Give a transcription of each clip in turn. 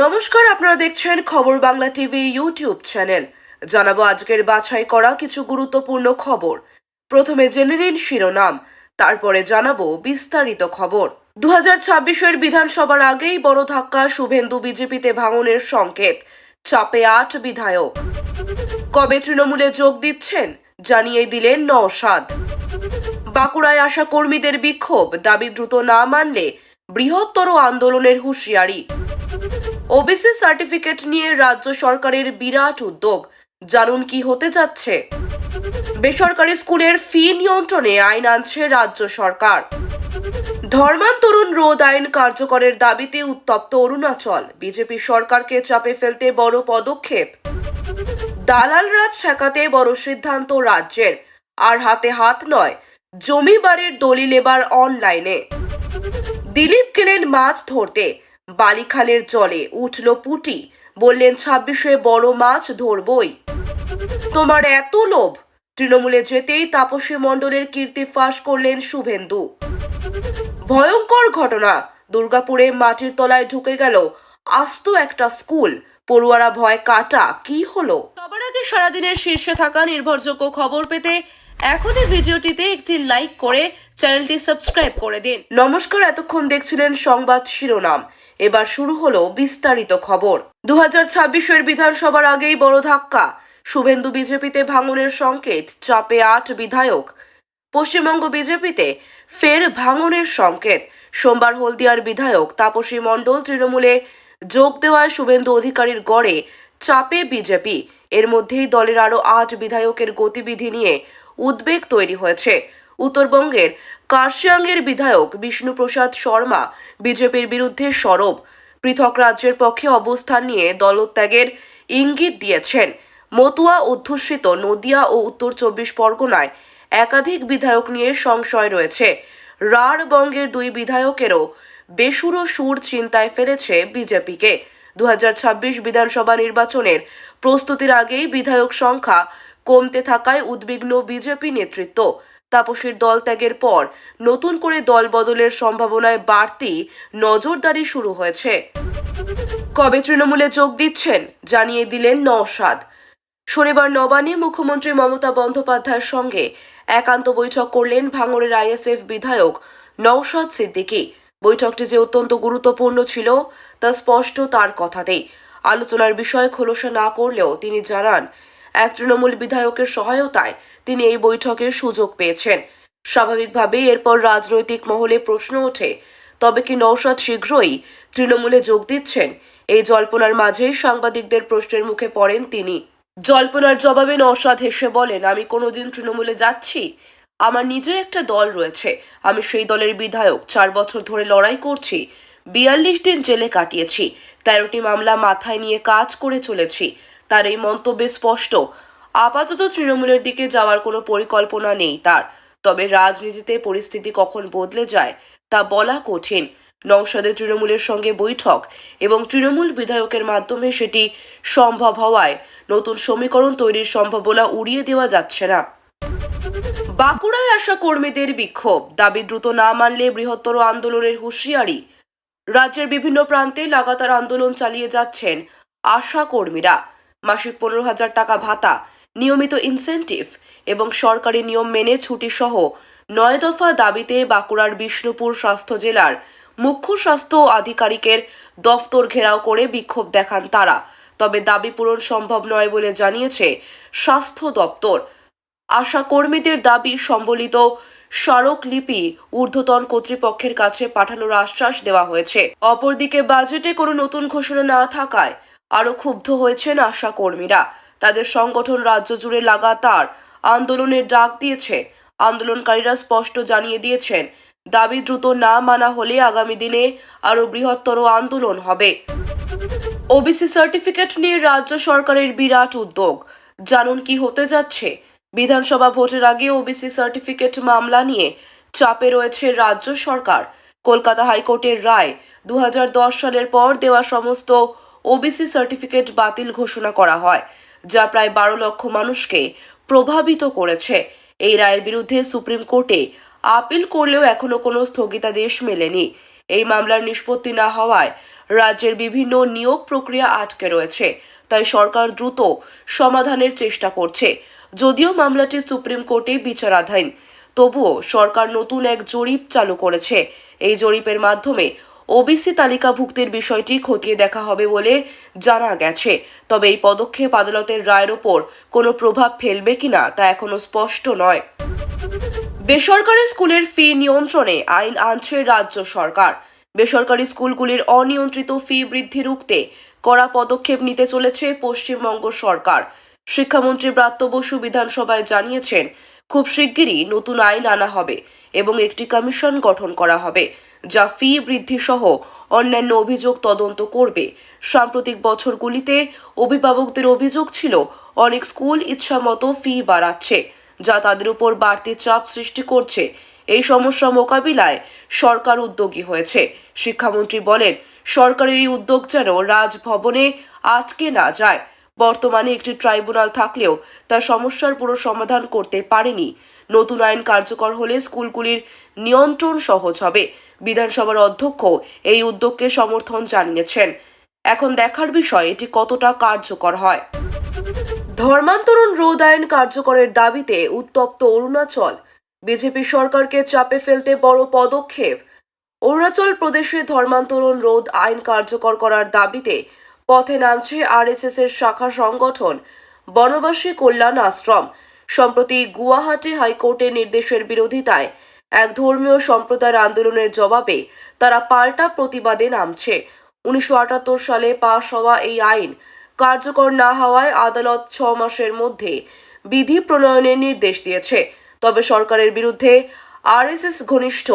নমস্কার, আপনারা দেখছেন খবর বাংলা টিভি ইউটিউব চ্যানেল। জানাব আজকের বাছাই করা কিছু গুরুত্বপূর্ণ খবর। প্রথমে জেনে নিন শিরোনাম, তারপরে জানাব বিস্তারিত খবর। দু হাজার ছাব্বিশের বিধানসভার আগেই বড় ধাক্কা শুভেন্দু বিজেপিতে ভাঙনের সংকেত, চাপে আট বিধায়ক। কবে তৃণমূলে যোগ দিচ্ছেন, জানিয়ে দিলেন নওশাদ। বাঁকুড়ায় আসা কর্মীদের বিক্ষোভ, দাবি দ্রুত না মানলে বৃহত্তর আন্দোলনের হুঁশিয়ারি। ওবিসি সার্টিফিকেট নিয়ে রাজ্য সরকারের বিরাট উদ্যোগ। জানুন কি হতে যাচ্ছে? বেসরকারি স্কুলের ফি নিয়ন্ত্রণে আইন আনছে রাজ্য সরকার। ধর্মান্তরণ রোধ আইন কার্যকরের দাবিতে উত্তপ্ত অরুণাচল। বিজেপি সরকারকে চাপে ফেলতে বড় পদক্ষেপ। দালাল রাজ ঠেকাতে বড় সিদ্ধান্ত রাজ্যের। আর হাতে হাত নয় জমি বাড়ির দলিল এবার অনলাইনে। দিলীপ গেলেন মাছ ধরতে। বালিখালের জলে উঠল পুটি। বললেন, ছাব্বিশে বড় মাছ ধরবই। তোমার এত লোভ? তৃণমূলে যেতেই তাপসী মণ্ডলের কীর্তি ফাঁস করলেন শুভেন্দু। ভয়ঙ্কর ঘটনা। দুর্গাপুরে মাটির তলায় ঢুকে গেল আস্ত একটা স্কুল। পড়ুয়ারা ভয় কাটা, কি হলো? সবার আগে সারাদিনের শীর্ষে থাকা নির্ভরযোগ্য খবর পেতে এখনই ভিডিওটিতে একটি লাইক করে চ্যানেলটি সাবস্ক্রাইব করে দিন। নমস্কার, এতক্ষণ দেখছিলেন সংবাদ শিরোনাম। এবার শুরু হলো বিস্তারিত খবর। দু হাজার ছাব্বিশের বিধানসভার আগেই বড় ধাক্কা। শুভেন্দু বিজেপিতে ভাঙনের সংকেত, চাপে আট বিধায়ক। পশ্চিমবঙ্গ বিজেপিতে ফের ভাঙনের সংকেত। সোমবার হলদিয়ার বিধায়ক তাপসী মণ্ডল তৃণমূলে যোগ দেওয়ায় শুভেন্দু অধিকারীর গড়ে চাপে বিজেপি। এর মধ্যেই দলের আরও আট বিধায়কের গতিবিধি নিয়ে উদ্বেগ তৈরি হয়েছে। উত্তরবঙ্গের কার্শিয়াঙ্গের বিধায়ক বিষ্ণুপ্রসাদ শর্মা বিজেপির বিরুদ্ধে সরব। পৃথক রাজ্যের পক্ষে অবস্থান নিয়ে দলত্যাগের ইঙ্গিত দিয়েছেন। মতুয়া অধ্যুষিত নদিয়া ও উত্তর চব্বিশ পরগনায় একাধিক বিধায়ক নিয়ে সংশয় রয়েছে। রাঢ় বঙ্গের দুই বিধায়কেরও বেসুরো সুর চিন্তায় ফেলেছে বিজেপিকে। দু হাজার ছাব্বিশ বিধানসভা নির্বাচনের প্রস্তুতির আগেই বিধায়ক সংখ্যা কমতে থাকায় উদ্বিগ্ন বিজেপি নেতৃত্ব। তাপসীর দল ত্যাগের পর নতুন করে দল বদলের সম্ভাবনায় বাড়তি নজরদারি শুরু হয়েছে। কবে তৃণমূলে যোগ দিচ্ছেন জানিয়ে দিলেন নওশাদ। শনিবার নবান্নে মুখ্যমন্ত্রী মমতা বন্দ্যোপাধ্যায়ের সঙ্গে একান্ত বৈঠক করলেন ভাঙড়ের আইএসএফ বিধায়ক নওশাদ সিদ্দিকী। বৈঠকটি যে অত্যন্ত গুরুত্বপূর্ণ ছিল তা স্পষ্ট তার কথাতেই। আলোচনার বিষয়ে খোলসা না করলেও তিনি জানান এক তৃণমূল বিধায়কের সহায়তায় তিনি এই বৈঠকের সুযোগ পেয়েছেন। স্বাভাবিকভাবেই এরপর রাজনৈতিক মহলে প্রশ্ন ওঠে, তবে কি নৌশাদ শীঘ্রই তৃণমূলে যোগ দিচ্ছেন? এই জল্পনার মাঝেই সাংবাদিকদের প্রশ্নের মুখে পড়েন তিনি। জল্পনার জবাবে নৌশাদ হেসে বলেন, আমি কোনোদিন তৃণমূলে যাচ্ছি। আমার নিজের একটা দল রয়েছে। আমি সেই দলের বিধায়ক। চার বছর ধরে লড়াই করছি। বিয়াল্লিশ দিন জেলে কাটিয়েছি। তেরোটি মামলা মাথায় নিয়ে কাজ করে চলেছি। তার এই মন্তব্যে স্পষ্ট। আপাতত তৃণমূলের দিকে যাওয়ার কোনো পরিকল্পনা নেই তার। তবে রাজনীতিতে পরিস্থিতি কখন বদলে যায়, তা বলা কঠিন। নৌসাদের তৃণমূলের সঙ্গে বৈঠক এবং তৃণমূল বিধায়কের মাধ্যমে সেটি সম্ভব হওয়ায় নতুন সমীকরণ তৈরির সম্ভাবনা উড়িয়ে দেওয়া যাচ্ছে না। বাঁকুড়ায় আসা কর্মীদের বিক্ষোভ, দাবি দ্রুত না মানলে বৃহত্তর আন্দোলনের হুঁশিয়ারি। রাজ্যের বিভিন্ন প্রান্তে লাগাতার আন্দোলন চালিয়ে যাচ্ছেন আশা কর্মীরা। মাসিক পনেরো হাজার টাকা ভাতা, নিয়মিত ইনসেন্টিভ এবং সরকারি নিয়ম মেনে ছুটি সহ নয় দফা দাবিতে বাঁকুড়ার বিষ্ণুপুর স্বাস্থ্য জেলার মুখ্য স্বাস্থ্য আধিকারিকের দফতর ঘেরাও করে বিক্ষোভ দেখান তারা। তবে দাবি পূরণ সম্ভব নয় বলে জানিয়েছে স্বাস্থ্য দপ্তর। আশা কর্মীদের দাবি সম্বলিত স্মারকলিপি ঊর্ধ্বতন কর্তৃপক্ষের কাছে পাঠানোর আশ্বাস দেওয়া হয়েছে। অপরদিকে বাজেটে কোনো নতুন ঘোষণা না থাকায় আরও ক্ষুব্ধ হয়েছেন আশা কর্মীরা। তাদের সংগঠন রাজ্য জুড়ে লাগাতার আন্দোলনের ডাক দিয়েছে। আন্দোলনকারীরা স্পষ্ট জানিয়ে দিয়েছেন, দাবি দ্রুত না মানা হলে আগামী দিনে আরও বৃহত্তর আন্দোলন হবে। ওবিসি সার্টিফিকেট নিয়ে রাজ্য সরকারের বিরাট উদ্যোগ। জানুন কি হতে যাচ্ছে? বিধানসভা ভোটের আগে ওবিসি সার্টিফিকেট মামলা নিয়ে চাপে রয়েছে রাজ্য সরকার। কলকাতা হাইকোর্টের রায় দু হাজার দশ সালের পর দেওয়া সমস্ত ওবিসি সার্টিফিকেট বাতিল ঘোষণা করা হয়, যা প্রায় বারো লক্ষ মানুষকে প্রভাবিত করেছে। এই রায়ের বিরুদ্ধে সুপ্রিম কোর্টে আপিল করলেও এখনও কোনো স্থগিতাদেশ মেলেনি। এই মামলার নিষ্পত্তি না হওয়ায় রাজ্যের বিভিন্ন নিয়োগ প্রক্রিয়া আটকে রয়েছে, তাই সরকার দ্রুত সমাধানের চেষ্টা করছে। যদিও মামলাটি সুপ্রিম কোর্টে বিচারাধীন, তবুও সরকার নতুন এক জরিপ চালু করেছে। এই জরিপের মাধ্যমে ওবিসি তালিকাভুক্তির বিষয়টি খতিয়ে দেখা হবে বলে জানা গেছে। তবে এই পদক্ষেপ আদালতের রায়ের ওপর কোনো প্রভাব ফেলবে কিনা তা এখনও স্পষ্ট নয়। বেসরকারি স্কুলের ফি নিয়ন্ত্রণে আইন আনছে রাজ্য সরকার। বেসরকারি স্কুলগুলির অনিয়ন্ত্রিত ফি বৃদ্ধি রুখতে কড়া পদক্ষেপ নিতে চলেছে পশ্চিমবঙ্গ সরকার। শিক্ষামন্ত্রী ব্রাত্য বসু বিধানসভায় জানিয়েছেন, খুব শিগগিরই নতুন আইন আনা হবে এবং একটি কমিশন গঠন করা হবে। যা ফি বৃদ্ধি সহ অন্যান্য অভিযোগ তদন্ত করবে। সাম্প্রতিক বছরগুলিতে অভিভাবকদের অভিযোগ ছিল, অনেক স্কুল ইচ্ছামতো ফি বাড়াচ্ছে, যা তাদের উপর বাড়তি চাপ সৃষ্টি করছে। এই সমস্যা মোকাবিলায় সরকার উদ্যোগী হয়েছে। শিক্ষামন্ত্রী বলেন, সরকারের এই উদ্যোগ যেন রাজভবনে আটকে না যায়। বর্তমানে একটি ট্রাইব্যুনাল থাকলেও তার সমস্যার পুরো সমাধান করতে পারেনি। নতুন আইন কার্যকর হলে স্কুলগুলির নিয়ন্ত্রণ সহজ হবে। বিধানসভার অধ্যক্ষ এই উদ্যোগকে সমর্থন জানিয়েছেন। এখন দেখার বিষয়, এটি কতটা কার্যকর হয়? ধর্মান্তরণ রোধ আইন কার্যকরের দাবিতে উত্তপ্ত অরুণাচল। বিজেপি সরকারকে চাপে ফেলতে বড় পদক্ষেপ। অরুণাচল প্রদেশে ধর্মান্তরণ রোধ আইন কার্যকর করার দাবিতে পথে নামছে আরএসএস এর শাখা সংগঠন বনবাসী কল্যাণ আশ্রম। সম্প্রতি গুয়াহাটি হাইকোর্টের নির্দেশের বিরোধিতায় এক ধর্মীয় সম্প্রদায়ের আন্দোলনের জবাবে তারা পাল্টা প্রতিবাদে নামছে। উনিশশো আটাত্তর সালে পাশ হওয়া এই আইন কার্যকর না হওয়ায় আদালত ছ মাসের মধ্যে বিধি প্রণয়নের নির্দেশ দিয়েছে। তবে সরকারের বিরুদ্ধে আরএসএস ঘনিষ্ঠ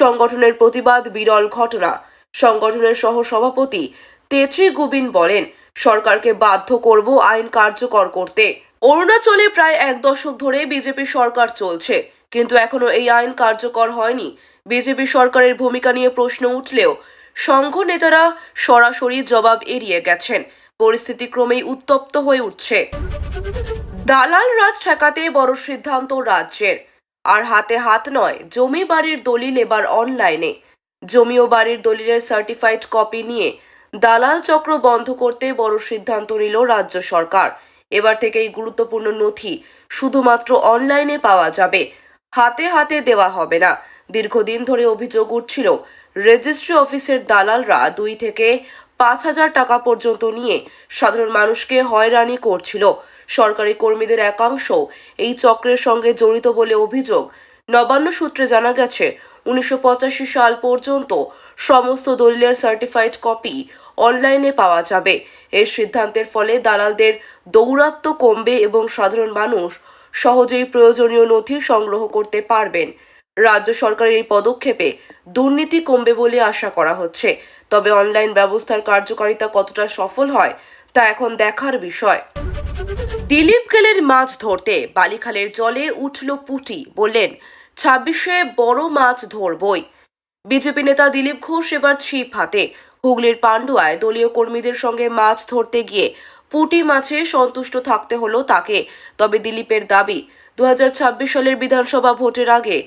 সংগঠনের প্রতিবাদ বিরল ঘটনা। সংগঠনের সহ সভাপতি তেত্রি গুবিন বলেন, সরকারকে বাধ্য করব আইন কার্যকর করতে। অরুণাচলে প্রায় এক দশক ধরে বিজেপি সরকার চলছে। কিন্তু এখনও এই আইন কার্যকর হয়নি। বিজেপি সরকারের ভূমিকা নিয়ে প্রশ্ন উঠলেও সংঘ নেতারা সরাসরি জবাব এড়িয়ে গেছেন। পরিস্থিতি ক্রমেই উত্তপ্ত হয়ে উঠছে। দালাল রাজ ঠেকাতে বড় সিদ্ধান্ত রাজ্যের। আর হাতে হাত নয়, জমি বাড়ির দলিল এবার অনলাইনে। জমি ও বাড়ির দলিলের সার্টিফাইড কপি নিয়ে দালাল চক্র বন্ধ করতে বড় সিদ্ধান্ত নিল রাজ্য সরকার। এবার থেকে এই গুরুত্বপূর্ণ নথি শুধুমাত্র অনলাইনে পাওয়া যাবে। হাতে হাতে দেওয়া হবে না। দীর্ঘদিন ধরে অভিযোগ উঠছিল, রেজিস্ট্রি অফিসের দালালরা দুই থেকে পাঁচ হাজার টাকা পর্যন্ত নিয়ে সাধারণ মানুষকে হয়রানি করছিল। সরকারি কর্মীদের একাংশ এই চক্রের সঙ্গে জড়িত বলে অভিযোগ। নবান্ন সূত্রে জানা গেছে, উনিশশো পঁচাশি সাল পর্যন্ত সমস্ত দলিলের সার্টিফাইড কপি অনলাইনে পাওয়া যাবে। এর সিদ্ধান্তের ফলে দালালদের দৌরাত্ম্য কমবে এবং সাধারণ মানুষ সহজেই প্রয়োজনীয় নথি সংগ্রহ করতে পারবেন। রাজ্য সরকারের এই পদক্ষেপে দুর্নীতি কমবে বলে আশা করা হচ্ছে। তবে অনলাইন ব্যবস্থার কার্যকারিতা কতটা সফল হয়, তা এখন দেখার বিষয়। দিলীপ গেলের মাছ ধরতে বালিখালের জলে উঠল পুটি, বললেন, ছাব্বিশে বড় মাছ ধরবই। বিজেপি নেতা দিলীপ ঘোষ এবার ছিপ হাতে। হুগলির পান্ডুয়ায় দলীয় কর্মীদের সঙ্গে মাছ ধরতে গিয়ে পুটি মাছে সন্তুষ্ট থাকতে হলো তাকে। তবে দিলীপের দাবি, দুহাজার ছাব্বিশ সালের বিধানসভা ভোটের আগে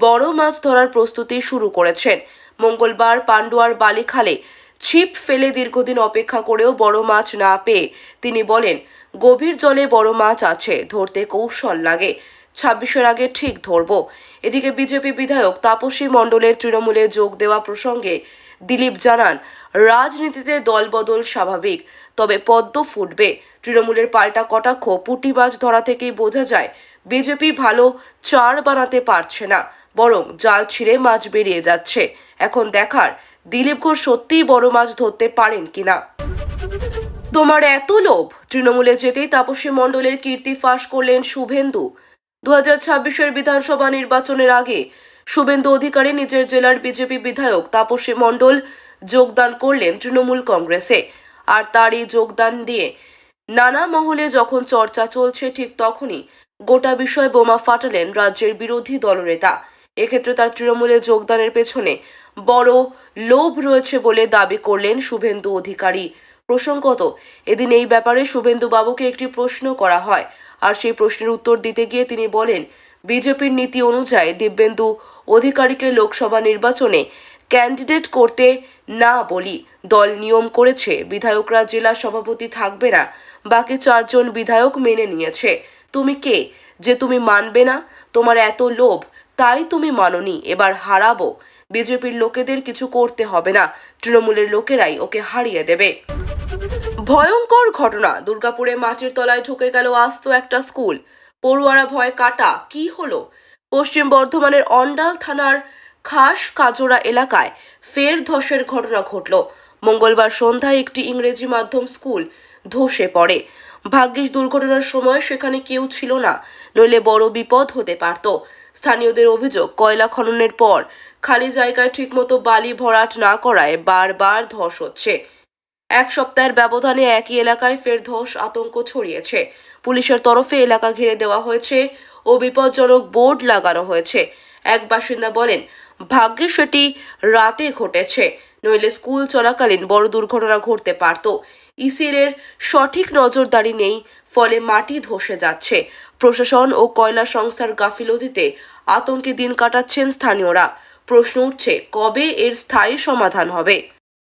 বড় মাছ ধরার প্রস্তুতি শুরু করেছেন। মঙ্গলবার পান্ডুয়ার বালিখালে ছিপ ফেলে দীর্ঘদিন অপেক্ষা করেও বড় মাছ না পেয়ে তিনি বলেন, গভীর জলে বড় মাছ আছে, ধরতে কৌশল লাগে। ছাব্বিশের আগে ঠিক ধরব। এদিকে বিজেপি বিধায়ক তাপসী মণ্ডলের তৃণমূলে যোগ দেওয়া প্রসঙ্গে দিলীপ জানান রাজনীতিতে দলবদল স্বাভাবিক, তবে পদ্ম ফুটবে। তৃণমূলের পাল্টা কটাক্ষ পুঁটি মাছ ধরা থেকেই বোঝা যায়, বিজেপি ভালো চার বানাতে পারছে না, বরং জাল ছিঁড়ে মাছ বেরিয়ে যাচ্ছে। এখন দেখার, দিলীপ ঘোষ সত্যিই বড় মাছ ধরতে পারেন কিনা? তোমার এত লোভ? তৃণমূলে যেতেই তাপসী মণ্ডলের কীর্তি ফাঁস করলেন শুভেন্দু। দু হাজার ছাব্বিশের বিধানসভা নির্বাচনের আগে শুভেন্দু অধিকারী নিজের জেলার বিজেপি বিধায়ক তাপসী মণ্ডল যোগদান করলেন তৃণমূল কংগ্রেসে। আর তার এই যোগদান দিয়ে নানা মহলে যখন চর্চা চলছে ঠিক তখনই গোটা বিষয় বোমা ফাটালেন রাজ্যের বিরোধী দলনেতা। এক্ষেত্রে তার তৃণমূলে যোগদানের পেছনে বড় লোভ রয়েছে বলে দাবি করলেন শুভেন্দু অধিকারী। প্রসঙ্গত, এদিন এই ব্যাপারে শুভেন্দু বাবুকে একটি প্রশ্ন করা হয়। আর সেই প্রশ্নের উত্তর দিতে গিয়ে তিনি বলেন, বিজেপির নীতি অনুযায়ী দিব্যেন্দু অধিকারীকে লোকসভা নির্বাচনে ক্যান্ডিডেট করতে না বলি। দল নিয়ম করেছে, বিধায়করা জেলা সভাপতি থাকবে না, বাকি চারজন বিধায়ক মেনে নিয়েছে। তুমি কে? যে তুমি মানবে না, তোমার এত লোভ, তাই তুমি মাননি, এবার হারাবো। বিজেপির লোকেদের কিছু করতে হবে না, তৃণমূলের লোকেরাই ওকে হারিয়ে দেবে। ভয়ঙ্কর ঘটনা, দুর্গাপুরে মাটির তলায় ঢুকে গেল আস্ত একটা স্কুল। পড়ুয়ারা ভয় কাটা, কি হলো? পশ্চিম বর্ধমানের অন্ডাল থানার খাস কাজোড়া এলাকায় ফের ধসের ঘটনা ঘটল। মঙ্গলবার সন্ধ্যায় একটি ইংরেজি মাধ্যম স্কুল ধসে পড়ে। ভাগ্যিস দুর্ঘটনার সময় সেখানে কেউ ছিল না, নইলে বড় বিপদ হতে পারত। স্থানীয়দের অভিযোগ, কয়লা খননের পর খালি জায়গায় ঠিকমতো বালি ভরাট না করায় বারবার ধস হচ্ছে। এক সপ্তাহের ব্যবধানে একই এলাকায় ফের ধস আতঙ্ক ছড়িয়েছে। পুলিশের তরফে এলাকা ঘিরে দেওয়া হয়েছে ও বিপজ্জনক বোর্ড লাগানো হয়েছে। এক বাসিন্দা বলেন ভাগ্যে সেটি রাতে ঘটেছে। নইলে স্কুল চলাকালীন বড় দুর্ঘটনা ঘটতে পারত। ইসিরের সঠিক নজরদারি নেই, ফলে মাটি ধসে যাচ্ছে। প্রশাসন ও কয়লা সংস্থার গাফিলতিতে আতঙ্কে দিন কাটাচ্ছেন স্থানীয়রা। প্রশ্ন উঠছে, কবে এর স্থায়ী সমাধান হবে?